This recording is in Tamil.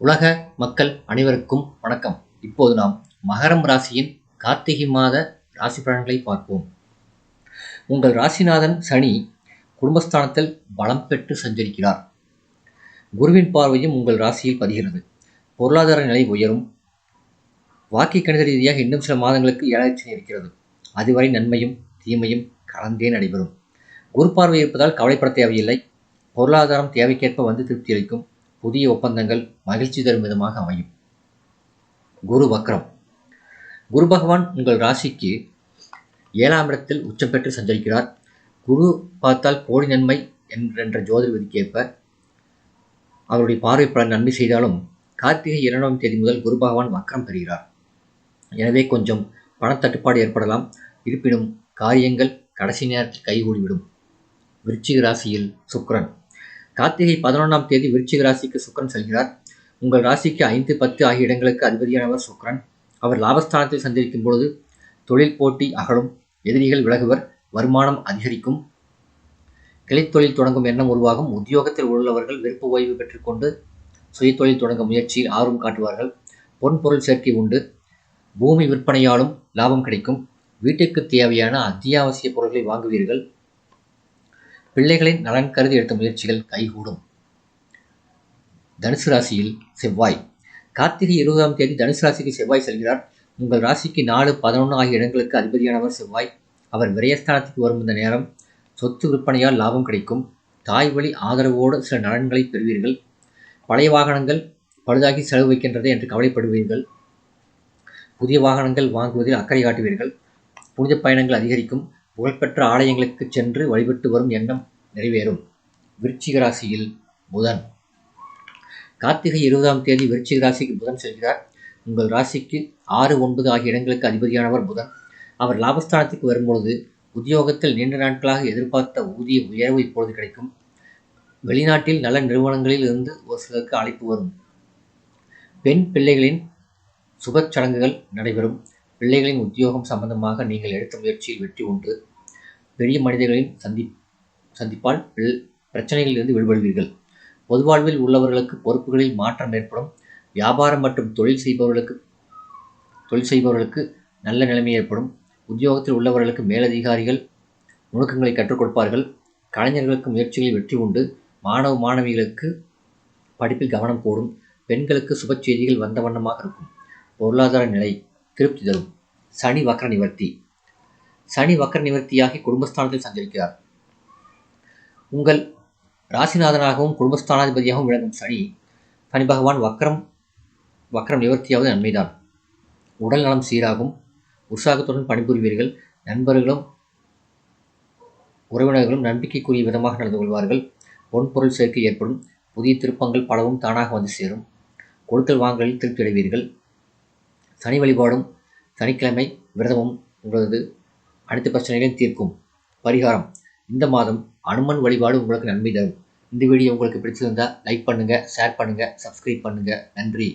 உலக மக்கள் அனைவருக்கும் வணக்கம். இப்போது நாம் மகரம் ராசியின் கார்த்திகை மாத ராசி பலன்களை பார்ப்போம். உங்கள் ராசிநாதன் சனி குடும்பஸ்தானத்தில் பலம் பெற்று சஞ்சரிக்கிறார். குருவின் பார்வையும் உங்கள் ராசியில் பதிகிறது. பொருளாதார நிலை உயரும். வாக்கிய கணித ரீதியாக இன்னும் சில மாதங்களுக்கு ஏழாச்சனை இருக்கிறது. அதுவரை நன்மையும் தீமையும் கலந்தே நடைபெறும். குரு பார்வை இருப்பதால் கவலைப்பட தேவையில்லை. பொருளாதாரம் தேவைக்கேற்ப வந்து திருப்தி அளிக்கும். புதிய ஒப்பந்தங்கள் மகிழ்ச்சி தரும் விதமாக அமையும். குரு வக்ரம். குரு பகவான் உங்கள் ராசிக்கு ஏழாம் இடத்தில் உச்சம் பெற்று சஞ்சரிக்கிறார். குரு பார்த்தால் கோடி நன்மை என்ற ஜோதிட விதிக்கேற்ப அவருடைய பார்வை பல நன்மை செய்தாலும் கார்த்திகை இரண்டாம் தேதி முதல் குரு பகவான் வக்ரம் பெறுகிறார். எனவே கொஞ்சம் பணத்தட்டுப்பாடு ஏற்படலாம். இருப்பினும் காரியங்கள் கடைசி நேரத்தில் கைகூடிவிடும். விருச்சிக ராசியில் சுக்ரன் கார்த்திகை பதினொன்றாம் தேதி விருச்சிக ராசிக்கு சுக்கரன் செல்கிறார். உங்கள் ராசிக்கு ஐந்து பத்து ஆகிய இடங்களுக்கு அதிபதியானவர் சுக்கரன். அவர் லாபஸ்தானத்தில் சந்திக்கும் பொழுது தொழில் போட்டி அகலும் எதிரிகள் விலகுவர் வருமானம் அதிகரிக்கும். கிளைத்தொழில் தொடங்கும் எண்ணம் உருவாகும். உத்தியோகத்தில் உள்ளவர்கள் விருப்ப ஓய்வு பெற்றுக்கொண்டு சுயத்தொழில் தொடங்க முயற்சியில் ஆர்வம் காட்டுவார்கள். பொன் பொருள் சேர்க்கை உண்டு. பூமி விற்பனையாலும் லாபம் கிடைக்கும். வீட்டுக்கு தேவையான அத்தியாவசிய பொருட்களை வாங்குவீர்கள். பிள்ளைகளின் நலன் கருதி எடுத்த முயற்சிகள் கைகூடும். தனுசு ராசியில் செவ்வாய். கார்த்திகை இருபதாம் தேதி தனுசு ராசிக்கு செவ்வாய் செல்கிறார். உங்கள் ராசிக்கு நாலு பதினொன்று ஆகிய இடங்களுக்கு அதிபதியானவர் செவ்வாய். அவர் விரயஸ்தானத்துக்கு வரும் இந்த நேரம். சொத்து விற்பனையால் லாபம் கிடைக்கும். தாய் வழி ஆதரவோடு சில நலன்களை பெறுவீர்கள். பழைய வாகனங்கள் பழுதாகி செலவு வைக்கின்றது என்று கவலைப்படுவீர்கள். புதிய வாகனங்கள் வாங்குவதில் அக்கறை காட்டுவீர்கள். புனித பயணங்கள் அதிகரிக்கும். புகழ்பெற்ற ஆலயங்களுக்கு சென்று வழிபட்டு வரும் எண்ணம் நிறைவேறும். விருச்சிக ராசியில் புதன். கார்த்திகை இருபதாம் தேதி விருச்சிக ராசிக்கு புதன் செல்கிறார். உங்கள் ராசிக்கு ஆறு ஒன்பது ஆகிய இடங்களுக்கு அதிபதியானவர் புதன். அவர் லாபஸ்தானத்துக்கு வரும்பொழுது உத்தியோகத்தில் நீண்ட நாட்களாக எதிர்பார்த்த ஊதிய உயர்வு இப்பொழுது கிடைக்கும். வெளிநாட்டில் நல்ல நிறுவனங்களில் இருந்து ஒரு சிலருக்கு அழைப்பு வரும். பெண் பிள்ளைகளின் சுப சடங்குகள் நடைபெறும். பிள்ளைகளின் உத்தியோகம் சம்பந்தமாக நீங்கள் எடுத்த முயற்சியில் வெற்றி உண்டு பெரிய மனிதர்களின் சந்தி சந்திப்பால் பிரச்சனைகளிலிருந்து விடுபடுவீர்கள். பொதுவாழ்வில் உள்ளவர்களுக்கு பொறுப்புகளில் மாற்றம் ஏற்படும். வியாபாரம் மற்றும் தொழில் செய்பவர்களுக்கு தொழில் செய்பவர்களுக்கு நல்ல நிலைமை ஏற்படும். உத்தியோகத்தில் உள்ளவர்களுக்கு மேலதிகாரிகள் நுணுக்கங்களை கற்றுக் கொடுப்பார்கள். கலைஞர்களுக்கு முயற்சிகளில் வெற்றி உண்டு. மாணவ மாணவிகளுக்கு படிப்பில் கவனம் போடும் பெண்களுக்கு சுப செய்திகள் வந்த வண்ணமாக இருக்கும். பொருளாதார நிலை திருப்தி தரும் சனி வக்கர நிவர்த்தி. சனி வக்கர நிவர்த்தியாகி குடும்பஸ்தானத்தில் சஞ்சரிக்கிறார். உங்கள் ராசிநாதனாகவும் குடும்பஸ்தானாதிபதியாகவும் விளங்கும் சனி சனி பகவான் வக்கரம் வக்கரம் நிவர்த்தியாவது நன்மைதான். உடல் நலம் சீராகும். உற்சாகத்துடன் பணிபுரிவீர்கள். நண்பர்களும் உறவினர்களும் நம்பிக்கைக்குரிய விதமாக நடந்து கொள்வார்கள். பொன்பொருள் சேர்க்கை ஏற்படும். புதிய திருப்பங்கள் பலவும் தானாக வந்து சேரும். கொடுக்கல் வாங்கலில் திருப்தி அடைவீர்கள். சனி வழிபாடும் சனிக்கிழமை விரதமும் உங்களது அனைத்து பிரச்சனைகளையும் தீர்க்கும். பரிகாரம். இந்த மாதம் அனுமன் வழிபாடு உங்களுக்கு நன்மை தரும். இந்த வீடியோ உங்களுக்கு பிடிச்சிருந்தால் லைக் பண்ணுங்கள் ஷேர் பண்ணுங்கள் சப்ஸ்கிரைப் பண்ணுங்கள் நன்றி.